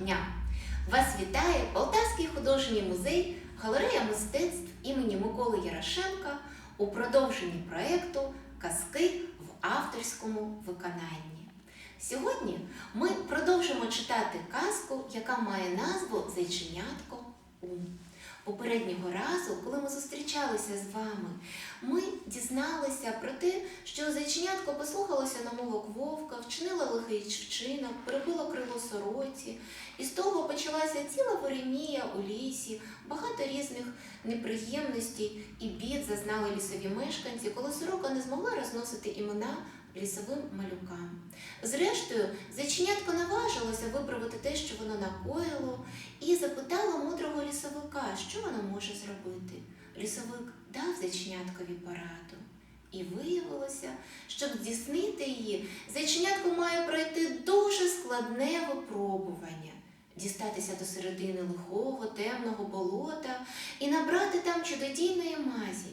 дня! Вас вітає Полтавський художній музей Галерея мистецтв імені Миколи Ярошенка у продовженні проєкту Казки в авторському виконанні. Сьогодні ми продовжимо читати казку, яка має назву Зайченятко Ум. Попереднього разу, коли ми зустрічалися з вами, ми дізналися про те, що зайченятко послухалося намовок вовка, вчинило лихий вчинок, перебило крило сороці, і з того почалася ціла воремія у лісі, багато різних неприємностей і бід зазнали лісові мешканці, коли сорока не змогла розносити імена лісовим малюкам. Зрештою, зайченятко наважилося виправити те, що воно накоїло, і запитала мудрого лісовика, що воно може зробити. Лісовик дав зайченяткові пораду. І виявилося, щоб здійснити її, зайченятко має пройти дуже складне випробування, дістатися до середини лихого, темного болота і набрати там чудодійної мазі.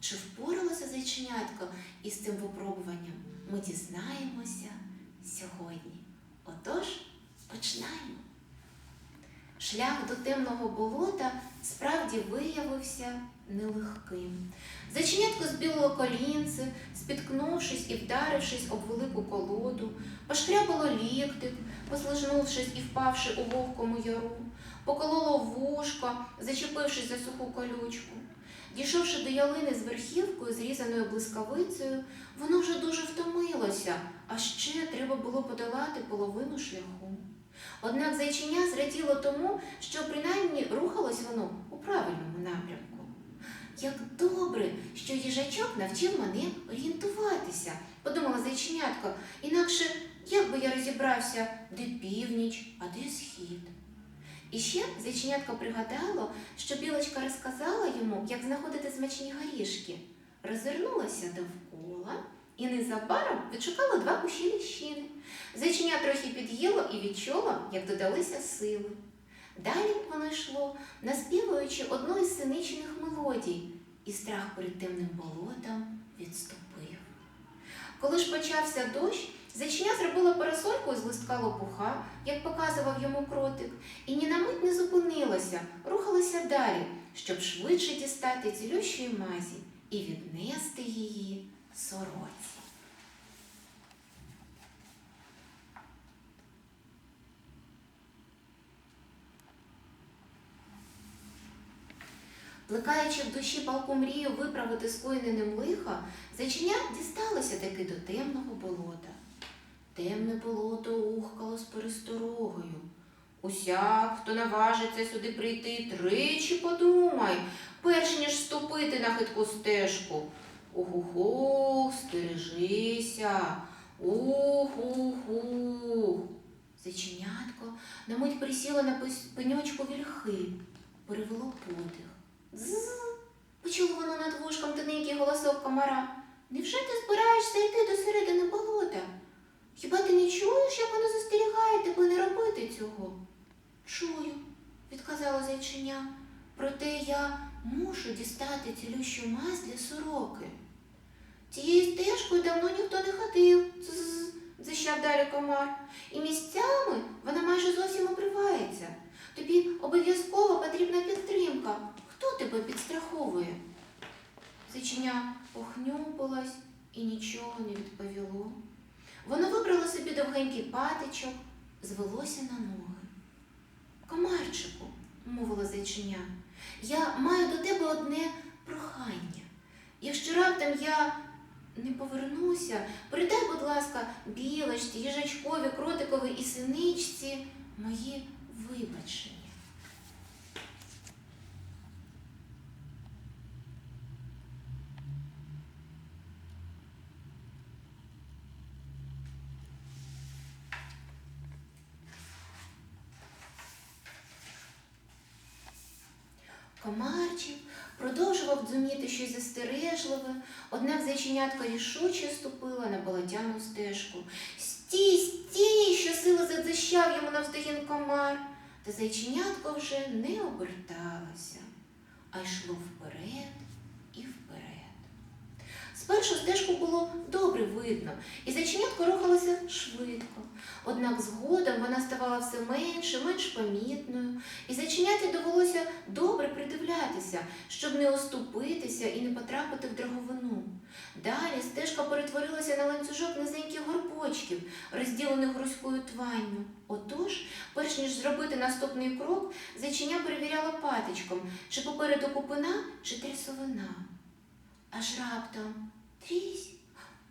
Чи впоралося зайченятко із цим випробуванням, ми дізнаємося сьогодні. Отож, починаємо. Шлях до темного болота справді виявився нелегким. Зайченятко збіло колінце, спіткнувшись і вдарившись об велику колоду, пошкрябало ліктик, послижнувшись і впавши у вовкому яру, покололо вушка, зачепившись за суху колючку. Дійшовши до ялини з верхівкою, зрізаною блискавицею, воно вже дуже втомилося, а ще треба було подолати половину шляху. Однак зайчиня зраділо тому, що принаймні рухалось воно у правильному напрямку. Як добре, що їжачок навчив мене орієнтуватися, подумала зайченятко, інакше як би я розібрався, де північ, а де схід. І ще зайченятко пригадало, що білочка розказала йому, як знаходити смачні горішки, розвернулася довкола і незабаром відшукала два кущі ліщини. Зайченя трохи під'їло і відчуло, як додалися сили. Далі воно йшло, наспівуючи одну із синичних мелодій, і страх перед темним болотом відступив. Коли ж почався дощ, зайчиня зробила парасольку з листка лопуха, як показував йому кротик, і ні на мить не зупинилася, рухалася далі, щоб швидше дістати цілющої мазі і віднести її сороці. Плекаючи в душі палку мрію виправити скоєне ним лиха, зайчиня дісталося таки до темного болота. Темне болото ухкало з пересторогою. Усяк, хто наважиться сюди прийти, тричі подумай, перш ніж ступити на хитку стежку. Ух-ух-ух, стережися. Ух-ух-ух. Зайченятко на мить присіло на пеньочку вільхи, перевело подих. З. Почуло воно над вушком тоненький голосок комара. Невже ти збираєшся йти до середини болота? Хіба ти не чуєш, як воно застерігає тебе не робити цього? Чую, відказала зайчиня. Проте я мушу дістати цілющу мазь для сороки. Цією стежкою давно ніхто не ходив, зищав далі комар. І місцями вона майже зовсім обривається. Тобі обов'язково потрібна підтримка. Хто тебе підстраховує? Зайчиня похнюпилась і нічого не відповіло. Воно вибрало собі довгенький патичок, звелося на ноги. Комарчику, мовила зайчиня, я маю до тебе одне прохання. Якщо раптом я не повернуся, передай, будь ласка, білочці, їжачкові, кротикові і синичці мої вибачення. Комарчик продовжував дзуміти щось застережливе, однак рішуче ступила на болотяну стежку. Стій, стій, що сили задзищав йому навздогін комар. Та зайченятко вже не оберталося, а йшло вперед і вперед. Спершу стежку було добре видно, і зайченятко рухалося швидко. Однак згодом вона ставала все менше, менш помітною, і зайченяті довелося добре придивлятися, щоб не оступитися і не потрапити в драговину. Далі стежка перетворилася на ланцюжок низеньких горбочків, розділених грузькою тванню. Отож, перш ніж зробити наступний крок, зайчиня перевіряла патичком, чи попереду купина, чи трясовина. Аж раптом трісь,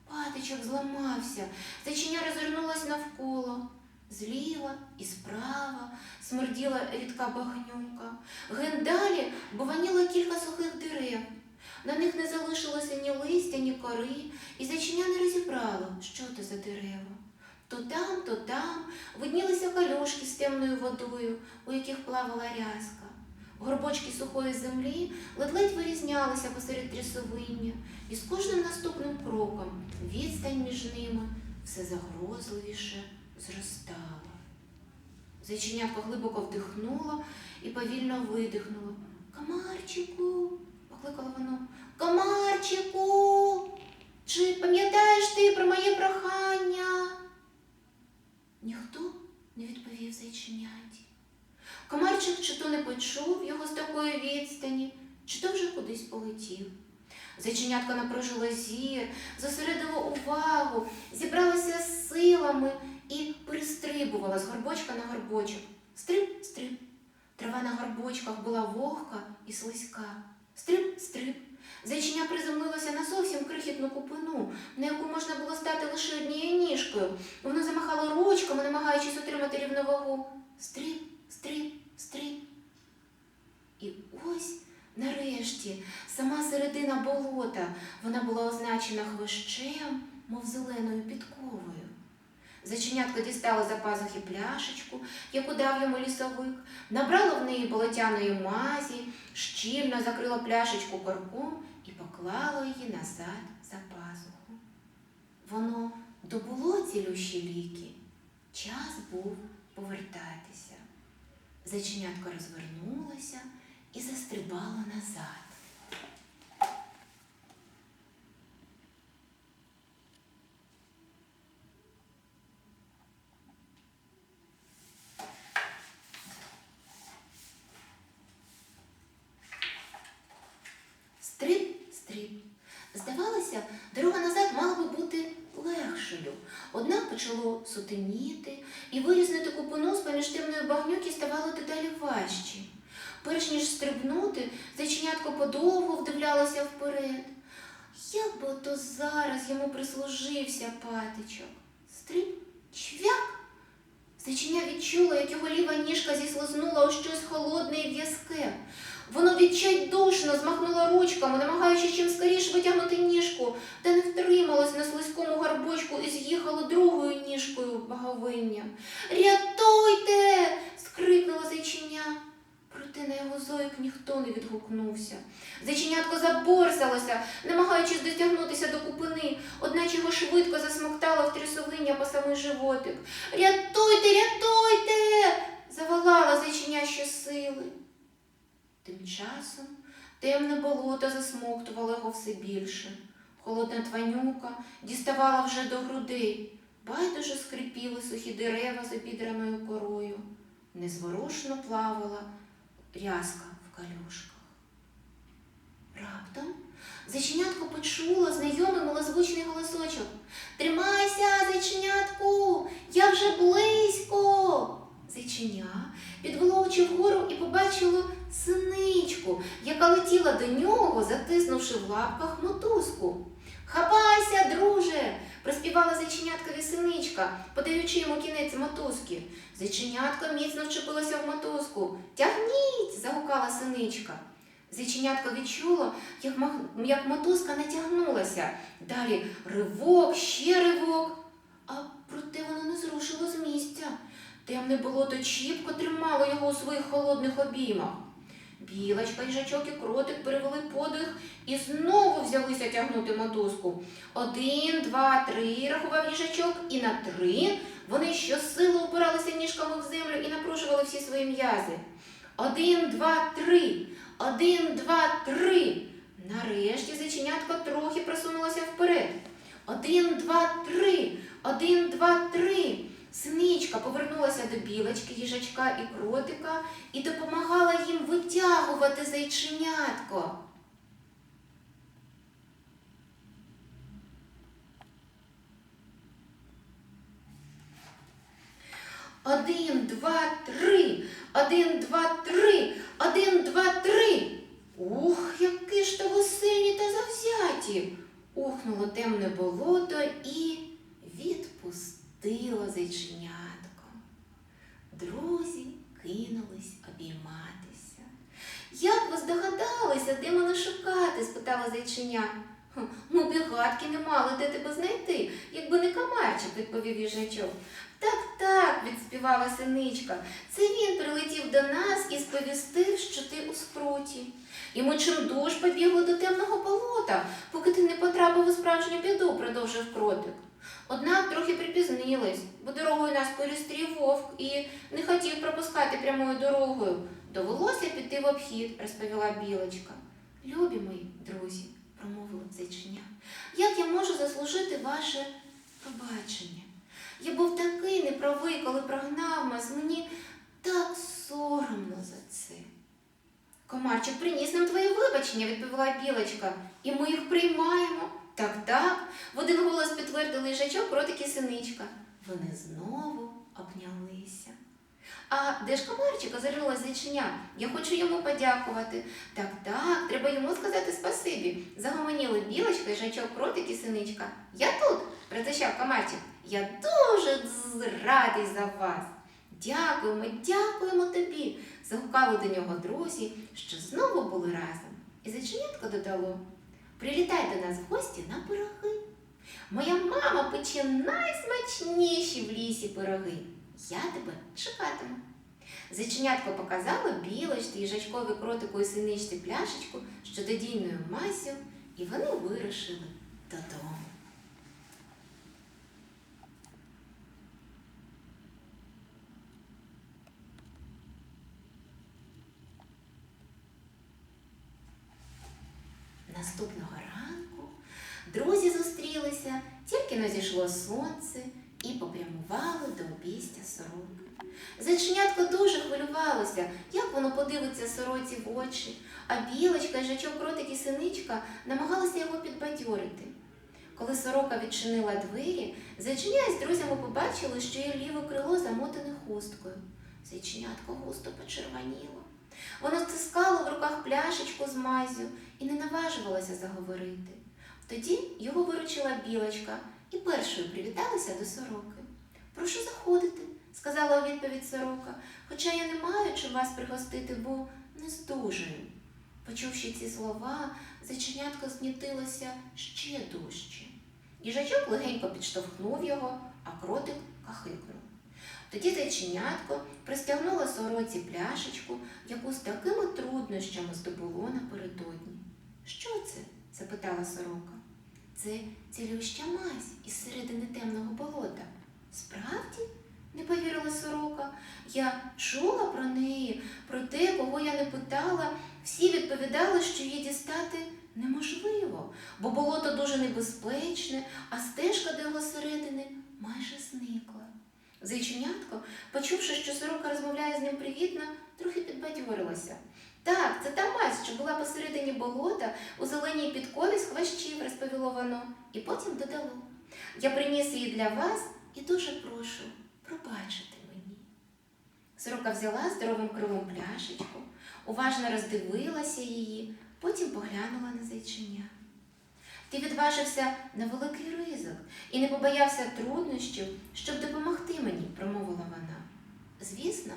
патичок зламався, зайчиня розвернулась навколо. Зліва і справа смерділа рідка багнюка. Ген далі буваніло кілька сухих дерев. На них не залишилося ні листя, ні кори, і зайчиня не розібрала, що це за дерева. То там, то там виднілися калюшки з темною водою, у яких плавала рязка. Горбочки сухої землі ледь-ледь вирізнялися посеред трясовиння, і з кожним наступним кроком відстань між ними все загрозливіше зростала. Зайченятко глибоко вдихнуло і повільно видихнуло. Комарчику, покликало воно. Комарчику, чи пам'ятаєш ти про моє прохання? Ніхто не відповів зайченяті. Комарчик чи то не почув його з такої відстані, чи то вже кудись полетів. Зайченятка напружило зір, зосередило увагу, зібралася з силами і перестрибувала з горбочка на горбочок. Стриб, стриб. Трава на горбочках була вогка і слизька. Стриб, стриб. Зайчиня приземлилося на зовсім крихітну купину, на яку можна було стати лише однією ніжкою. Воно замахало ручками, намагаючись отримати рівновагу. Стриб, стриб, стриб. І ось, нарешті, сама середина болота. Вона була означена хвощем, мов зеленою підковою. Заченятко дістало за пазухи пляшечку, яку дав йому лісовик, набрало в неї болотяної мазі, щільно закрило пляшечку корком і поклало її назад за пазуху. Воно добуло цілющі ліки. Час був повертатися. Зайченятко розвернулася і застрибала назад. Стриб, стриб. Здавалося, дорога назад мала би бути легшою. Однак почало сутеніти, і вирізнити купину з поміж темної багнюки ставало дедалі важче. Перш ніж стрибнути, зайченятко подовго вдивлялося вперед. Як би ото зараз йому прислужився патичок. Стриб, чвяк. Зайчиня відчула, як його ліва ніжка зіслизнула у щось холодне і в'язке. Воно відчайдушно змахнуло ручками, намагаючись чим скоріше витягнути ніжку, та не втрималось на слизькому гарбочку і з'їхало другою ніжкою в. Рятуйте! скрикнуло зайчиня. Проте на його зойк ніхто не відгукнувся. Зайченятко заборсалося, намагаючись дотягнутися до купини, одначе його швидко засмоктало в трясовиння по самий животик. Рятуйте, рятуйте! заволала зайчиня щосили. Тим часом темне болото засмоктувало його все більше. Холодна тванюка діставала вже до грудей, байдуже скрипіли сухі дерева з обідраною корою. Незворушно плавала рязка в калюшках. Раптом зайченятко почуло знайомий малозвучний голосочок. Тримайся, зайченятку, я вже близько. Зайченя підвело очі вгору і побачило синичку, яка летіла до нього, затиснувши в лапках мотузку. Хапайся, друже, приспівала зайченяткові синичка, подаючи йому кінець мотузки. Зайченятко міцно вчепилося в мотузку. Тягніть, загукала синичка. Зайченятко відчуло, як, як мотузка натягнулася. Далі ривок, ще ривок. А проте воно не зрушило з місця. Темне болото чіпко тримало його у своїх холодних обіймах. Білочка, їжачок і кротик перевели подих і знову взялися тягнути мотузку. Один, два, три, рахував їжачок, і на три вони щосили упиралися ніжками в землю і напружували всі свої м'язи. Один, два, три, один, два, три. Нарешті зайченятко трохи просунулося вперед. Один, два, три. Один, два, три. Синичка повернулася до білочки, їжачка і кротика і допомагала їм витягувати зайченятко. Один, два, три. Один, два, три. Один, два, три. Ух, які ж то ви та завзяті. Ухнуло темне болото і відпустило зайченятко. Друзі кинулись обійматися. Як ви здогадалися, де мене шукати? спитала зайчиня. «Хм, Ми б гадки не мали, де тебе знайти, якби не комарчик, відповів їжачок. Так, так, відспівала синичка. Це він прилетів до нас і сповістив, що ти у спруті. І ми чимдуж побігли до темного болота, поки ти не потрапив у справжню біду, продовжив кротик. Однак трохи припізнились, бо дорогою нас перестрів вовк і не хотів пропускати прямою дорогою. Довелося піти в обхід, розповіла білочка. Любі мої друзі, промовила зайчиня, як я можу заслужити ваше пробачення? Я був такий неправий, коли прогнав вас. Мені так соромно за це. Комарчик приніс нам твоє вибачення, відповіла білочка, і ми їх приймаємо. Так, так, в один голос підтвердили їжачок, кротик і синичка. Вони знову обнялися. А де ж комарчик озирнула зайчиня? Я хочу йому подякувати. Так, так, треба йому сказати спасибі. Загомоніли білочка, їжачок, кротик і синичка. Я тут, призначав комарчик. Я дуже радий за вас. Дякуємо, дякуємо тобі. Загукали до нього друзі, що знову були разом. І зайченятко додало: Прилітай до нас в гості на пироги. Моя мама пече найсмачніші в лісі пироги. Я тебе чекатиму. Зайченятко показало білочці, їжачкові кротику і синичці пляшечку з чудодійною масю, і вони вирушили додому. Ранку друзі зустрілися, тільки не зійшло сонце і попрямували до обійстя сороки. Зайченятко дуже хвилювалося, як воно подивиться сороці в очі, а білочка, жачок, кротик і синичка намагалися його підбадьорити. Коли сорока відчинила двері, зайчиня із друзями побачили, що її ліве крило замотане хусткою. Зайченятко густо почервоніло. Воно стискало в руках пляшечку з мазю і не наважувалося заговорити. Тоді його виручила білочка і першою привіталася до сороки. Прошу заходити, сказала у відповідь сорока, хоча я не маю чим вас пригостити, бо не здужую. Почувши ці слова, зайченятко знітилося ще дужче. Їжачок легенько підштовхнув його, а кротик кахикнув. Тоді зайченятко пристягнуло сороці пляшечку, яку з такими труднощами здобуло напередодні. Що це? Запитала сорока. Це цілюща мазь із середини темного болота. Справді? не повірила сорока. Я чула про неї, про те, кого я не питала. Всі відповідали, що її дістати неможливо, бо болото дуже небезпечне, а стежка до його середини майже зникла. Зайченятко, почувши, що сорока розмовляє з ним привітно, трохи підбадьорилася. Так, це та мазь, що була посередині болота у зеленій підкові з хвощів, розповіло воно, і потім додало. Я приніс її для вас і дуже прошу пробачити мені. Сорока взяла здоровим крилом пляшечку, уважно роздивилася її, потім поглянула на зайчиня. Ти відважився на великий ризик і не побоявся труднощів, щоб допомогти мені, промовила вона. Звісно,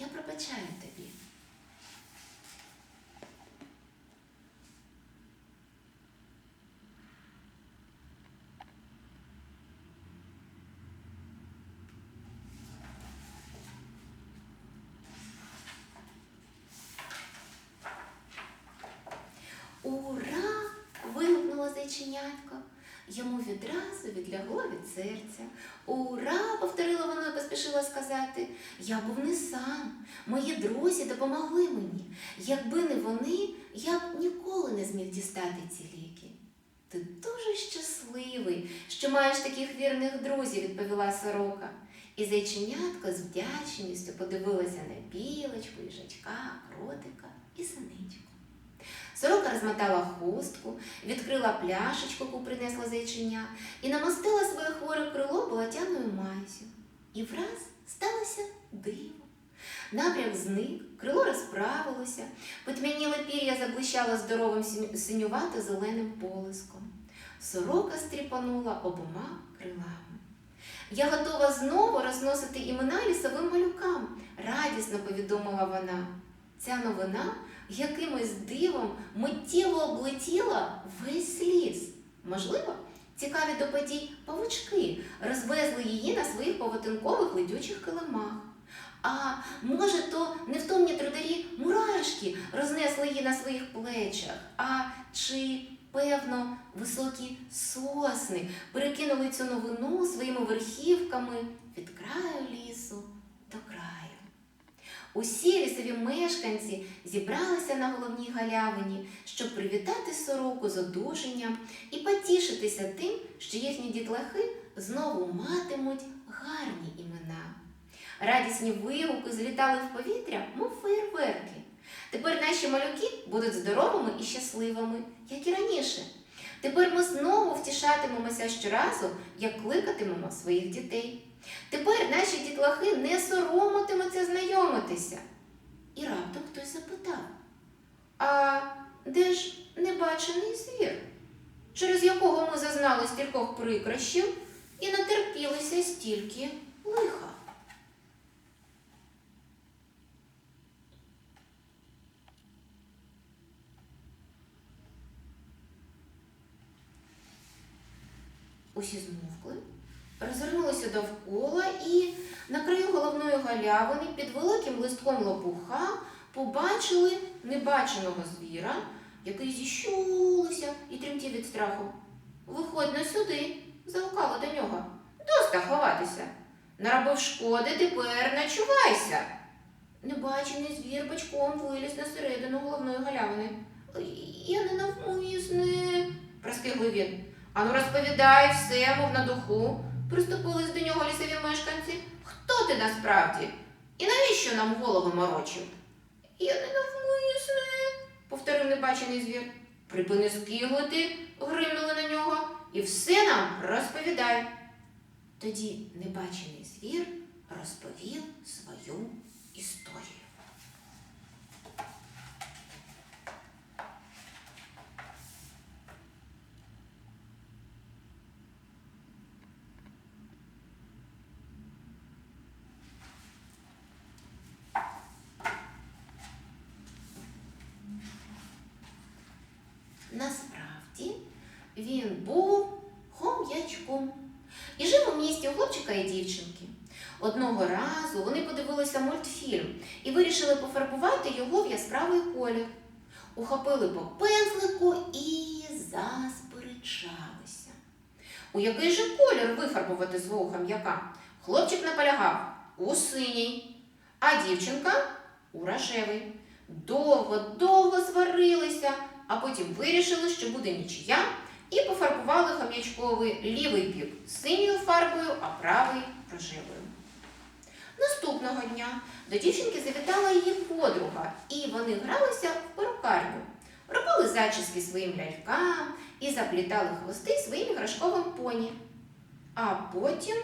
я пробачаю тобі. Ура! вигукнуло зайченятко. йому відразу відлягло від серця. Ура! повторила вона і поспішила сказати. Я був не сам. Мої друзі допомогли мені. Якби не вони, я б ніколи не зміг дістати ці ліки. Ти дуже щасливий, що маєш таких вірних друзів, відповіла сорока. І зайченятко з вдячністю подивилася на білочку, їжачка, кротика і синичку. Сорока розмотала хустку, відкрила пляшечку, яку принесла зайчиня, і намастила своє хворе крило болотяною мазю. І враз сталося диво. Напрям зник, крило розправилося, потьмяніле пір'я заблищало здоровим синювато-зеленим полиском. Сорока стріпанула обома крилами. Я готова знову розносити імена лісовим малюкам, радісно повідомила вона. Ця новина якимось дивом миттєво облетіла весь ліс. Можливо, цікаві до подій павучки розвезли її на своїх повотинкових ледючих килимах. А може, то невтомні трударі мурашки рознесли її на своїх плечах, а чи, певно, високі сосни перекинули цю новину своїми верхівками від краю лісу до краю. Усі лісові мешканці зібралися на головній галявині, щоб привітати сороку з одужанням і потішитися тим, що їхні дітлахи знову матимуть гарні імена. Радісні вигуки злітали в повітря, мов феєрверки. Тепер наші малюки будуть здоровими і щасливими, як і раніше. Тепер ми знову втішатимемося щоразу, як кликатимемо своїх дітей. Тепер наші дітлахи не соромитимуться знайомитися. І раптом хтось запитав: А де ж небачений звір, через якого ми зазнали стількох прикрощів і натерпілися стільки лиха? Усі змовкли, розвернулися довкола і на краю головної галявини під великим листком лопуха побачили небаченого звіра, який зіщулився і тремтів від страху. Виходь на сюди, загукала до нього. Доста ховатися. Наробив шкоди, тепер начувайся. Небачений звір бочком виліз на середину головної галявини. Я не навмисне, проскиглив він. Ану розповідай все, мов на духу. Приступились до нього лісові мешканці. Хто ти насправді? І навіщо нам голову морочив? Я не навмисне, повторив небачений звір. Припини скиглити, гримнули на нього, і все нам розповідай. Тоді небачений звір розповів свою історію. Насправді він був хом'ячком і жив у місті у хлопчика і дівчинки. Одного разу вони подивилися мультфільм і вирішили пофарбувати його в яскравий колір. Ухопили по пензлику і засперечалися. У який же колір вифарбувати свого хам'яка? Хлопчик наполягав у синій, а дівчинка у рожевий. Довго-довго сварилися, а потім вирішили, що буде нічия, і пофарбували хам'ячковий лівий бік синьою фарбою, а правий рожевою. Наступного дня до дівчинки завітала її подруга, і вони гралися в перукарню, робили зачіски своїм лялькам і заплітали хвости своїм іграшковим поні. А потім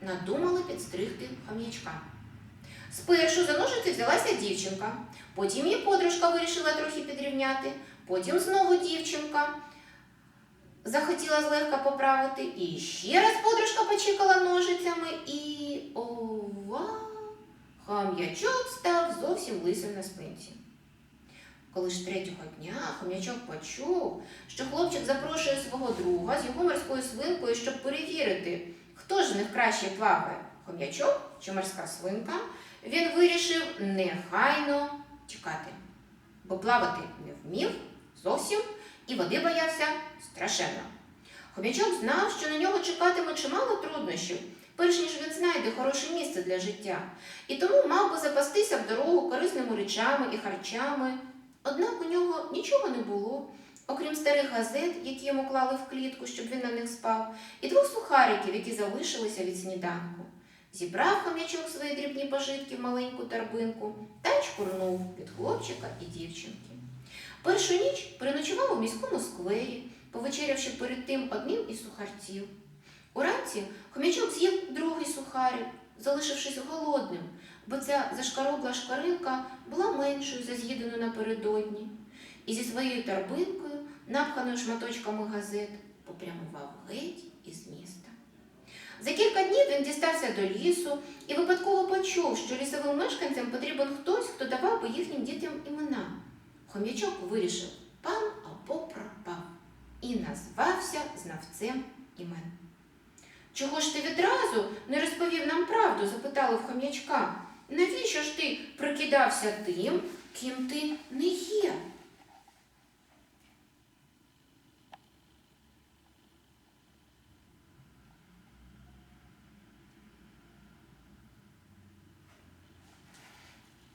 надумали підстригти хам'ячка. Спершу за ножиці взялася дівчинка, потім її подружка вирішила трохи підрівняти, потім знову дівчинка захотіла злегка поправити, і ще раз подружка почекала ножицями, і ова! Хам'ячок став зовсім лисим на спинці. Коли ж третього дня хом'ячок почув, що хлопчик запрошує свого друга з його морською свинкою, щоб перевірити, хто ж з них краще плаває, хом'ячок чи морська свинка, він вирішив нехайно тікати, бо плавати не вмів зовсім і води боявся страшенно. Хомячок знав, що на нього чекатиме чимало труднощів, перш ніж він знайде хороше місце для життя, і тому мав би запастися в дорогу корисними речами і харчами. Однак у нього нічого не було, окрім старих газет, які йому клали в клітку, щоб він на них спав, і двох сухариків, які залишилися від сніданку. Зібрав хомячок свої дрібні пожитки в маленьку торбинку та й чкурнув від хлопчика і дівчинки. Першу ніч переночував у міському сквері, повечерявши перед тим одним із сухарців. Уранці хомячок з'їв другий сухарик, залишившись голодним, бо ця зашкарубла шкаринка була меншою за з'їдену напередодні, і зі своєю торбинкою, напханою шматочками газет, попрямував геть із міста. За кілька днів він дістався до лісу і випадково почув, що лісовим мешканцям потрібен хтось, хто давав би їхнім дітям імена. Хом'ячок вирішив пан або пропав і назвався знавцем імен. Чого ж ти відразу не розповів нам правду? запитали в хом'ячка. Навіщо ж ти прикидався тим, ким ти не є?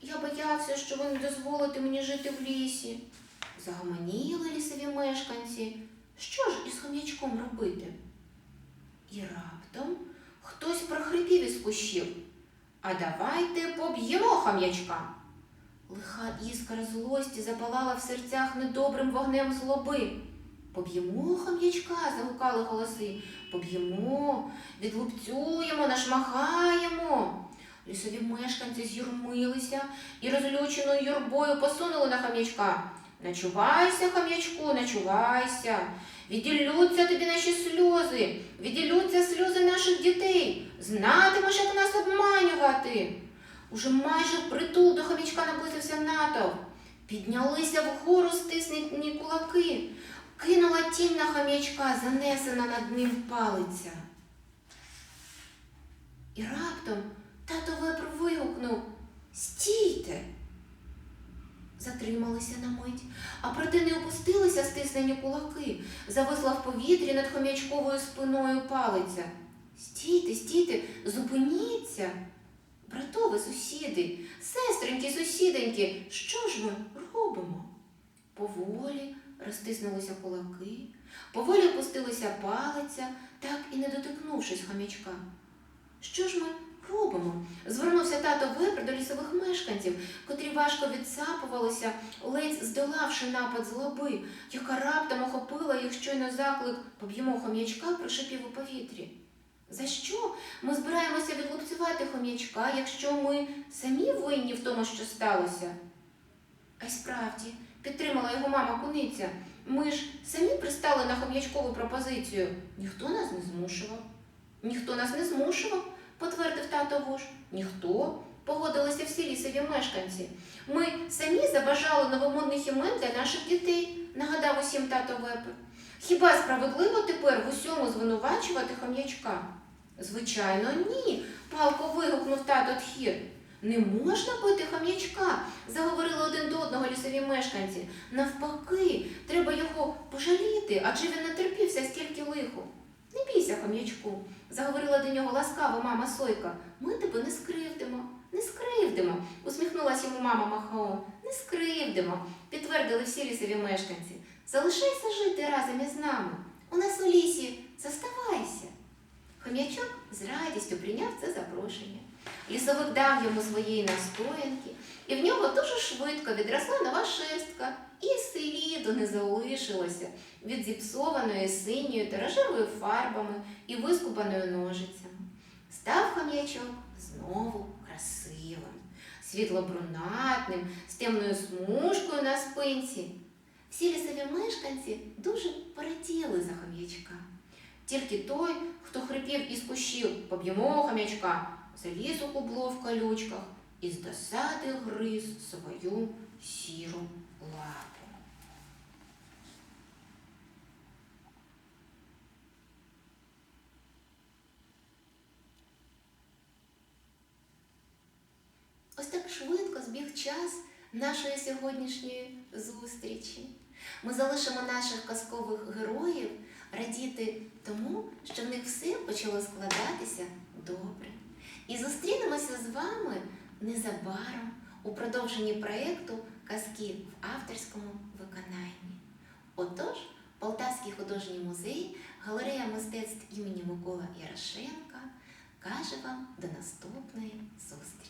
Я боявся, що ви не дозволите мені жити в лісі. Загомоніли лісові мешканці. Що ж із хом'ячком робити? І раптом хтось прохрипів із кущів. А давайте поб'ємо хом'ячка. Лиха іскра злості запалала в серцях недобрим вогнем злоби. Поб'ємо хом'ячка, загукали голоси. Поб'ємо, відлупцюємо, нашмахаємо. Лісові мешканці з'юрмилися і розлюченою юрбою посунули на хам'ячка. Начувайся, хам'ячку, начувайся. Відділються тобі наші сльози, відділються сльози наших дітей. Знатимеш, як нас обманювати. Уже майже впритул до хам'ячка наблизився натовп. Піднялися вгору стиснені кулаки. Кинула тінь на хам'ячка, занесена над ним палиця. І раптом тато вепр вигукнув Стійте. Затрималися на мить, а проте не опустилися стиснені кулаки, зависла в повітрі над хом'ячковою спиною палиця. Стійте, стійте, зупиніться. Братове, сусіди, сестреньки, сусіденьки, що ж ми робимо? Поволі розтиснулися кулаки, поволі опустилася палиця, так і не дотикнувшись хомячка. Що ж ми робимо? Звернувся тато вепр до лісових мешканців, котрі важко відсапувалися, ледь здолавши напад злоби, яка раптом охопила їх щойно заклик поб'ємо хом'ячка, прошипів у повітрі. За що ми збираємося відлупцювати хом'ячка, якщо ми самі винні в тому, що сталося? А й справді, підтримала його мама куниця. Ми ж самі пристали на хом'ячкову пропозицію. Ніхто нас не змушував. Ніхто нас не змушував, потвердив тато Вуш. Ніхто. Погодилися всі лісові мешканці. Ми самі забажали новомодних імен для наших дітей, нагадав усім тато Вепер. Хіба справедливо тепер в усьому звинувачувати хом'ячка? Звичайно, ні, палко вигукнув тато Тхір. Не можна бити хом'ячка, заговорили один до одного лісові мешканці. Навпаки, треба його пожаліти, адже він натерпівся стільки лиху. Не бійся, хом'ячку, заговорила до нього ласкаво мама Сойка. Ми тебе не скривдимо, не скривдимо, усміхнулася йому мама Махао. Не скривдимо, підтвердили всі лісові мешканці. Залишайся жити разом із нами. У нас у лісі заставайся. Хом'ячок з радістю прийняв це запрошення. Лісовик дав йому своєї настоянки, і в нього дуже швидко відросла нова шерстка, і сліду не залишилося від зіпсованої синьою та рожевою фарбами і вискубаною ножицями. Став хом'ячок знову красивим, світло-брунатним, з темною смужкою на спинці. Всі лісові мешканці дуже пораділи за хом'ячка. Тільки той, хто хрипів із кущів, поб'ємо хом'ячка, заліз у кубло в колючках і з досади гриз свою сіру лапу. Ось так швидко збіг час нашої сьогоднішньої зустрічі. Ми залишимо наших казкових героїв радіти тому, що в них все почало складатися добре. І зустрінемося з вами незабаром у продовженні проєкту Казки в авторському виконанні. Отож, Полтавський художній музей, галерея мистецтв імені Микола Ярошенка каже вам до наступної зустрічі.